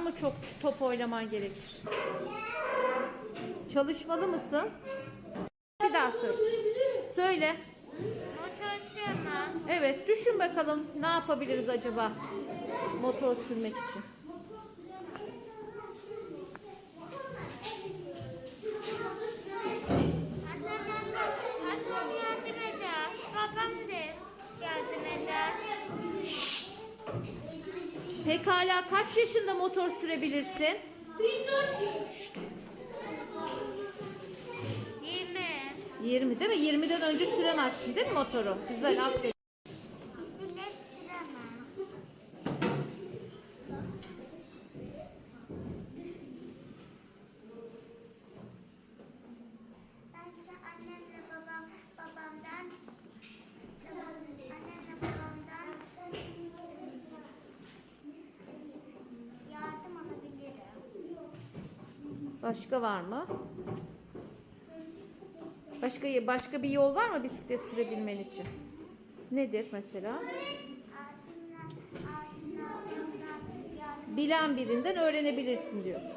mı çok top oynaman gerekir? Çalışmalı mısın? Bir daha söyle. Söyle. Motor sürme. Evet düşün bakalım ne yapabiliriz acaba motor sürmek için. Babam da yardım eder. Pekala kaç yaşında motor sürebilirsin? 20. 20 değil mi? 20'den önce süremezsin değil mi motoru? Güzel aferin. Başka var mı? Başka başka bir yol var mı bisiklet sürebilmen için? Nedir mesela? Bilen birinden öğrenebilirsin diyorsun.